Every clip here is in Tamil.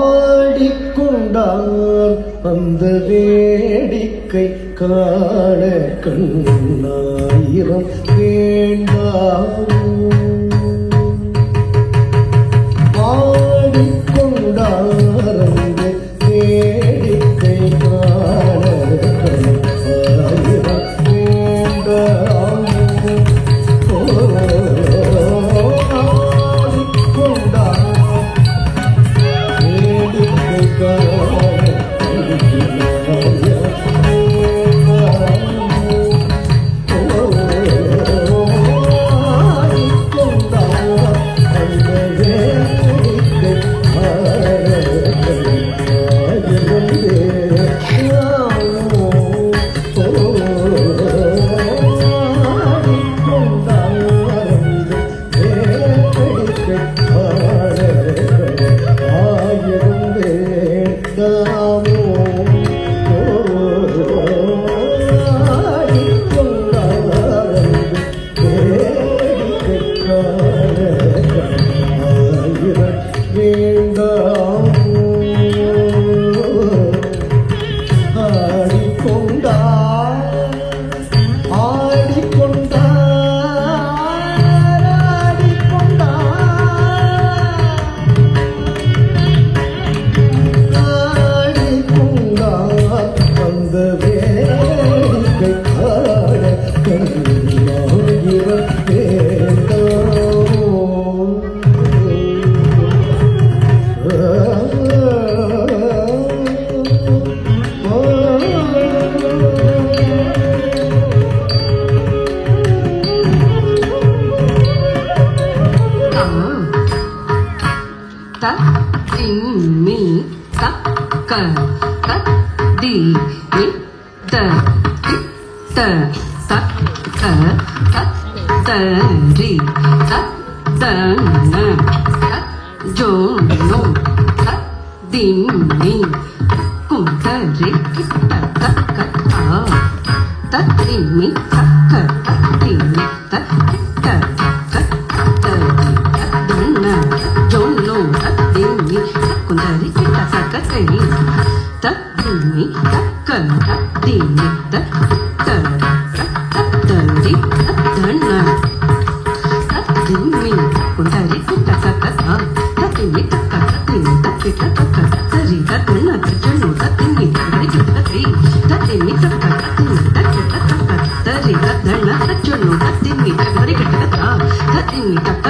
ஆடிக்கொண்டார் அந்த வேடிக்கை காண கண்ணாயிரம் வேண்டாம். ஆடிக்கொண்டாரந்து Oh, more. க த தி மி த தி த த க த த ரி த த ந த ஜோ நோ த தின் மி கும் த ரி கி த த க த த தி மி த க த தி மி த తకని తద్దిని తక్కన తద్దిని తత్తన తత్తని తత్తన తద్దిని కుంటరి కుట్ట తత్త తత్తిని తక్క తత్తిని తక్కిట తక్క తరి తత్తన తత్తను తత్తిని తక్కడి తత్తి తత్తిని తక్క తత్తిని తక్కిట తక్క తరి తత్తన తత్తను తత్తిని తక్కడి తత్త తత్తిని తక్క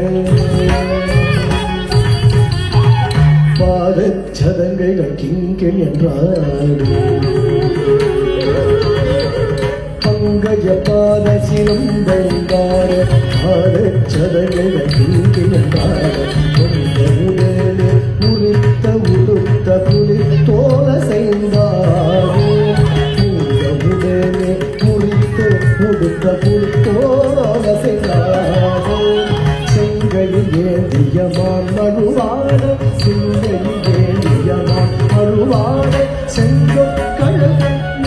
சிலம்பைந்தாட பாதச்சதங்கைகள் கிங்கில் என்றாடு பங்கய பாத சிலம்பைந்தாட பாதச்சதங்கைகள் கிங்கள் என்றாடு நியமான் மறுவாட சிந்தையிலே நியமான் மறுவாட செங்கற்கழகன்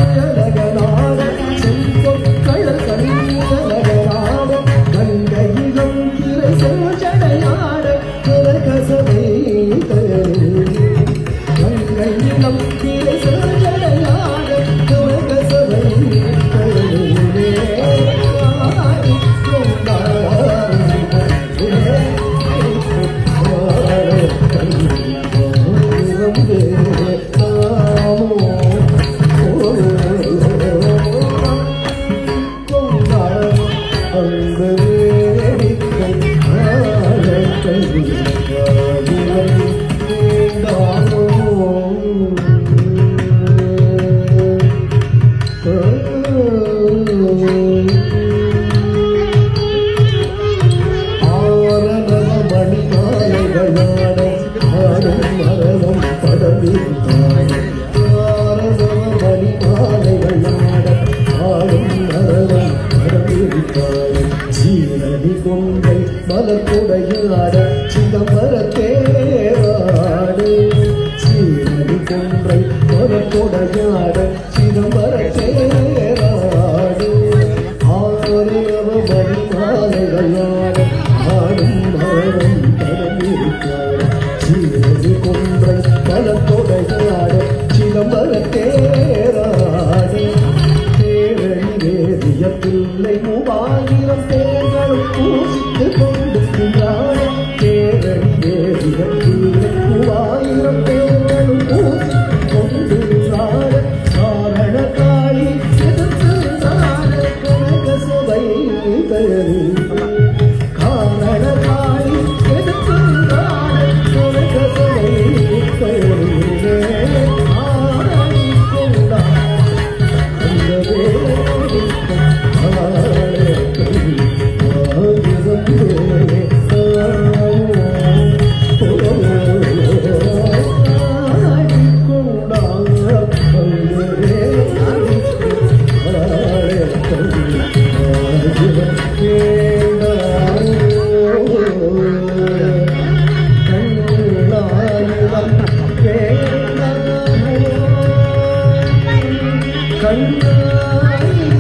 கன்றை ஒரு சிதம்பர சேராடு. ஆரியவ பரிமாலைகளாட ஆடும் ஆடும் தரமிருக்கார் சீரது கொன்றை பல 真的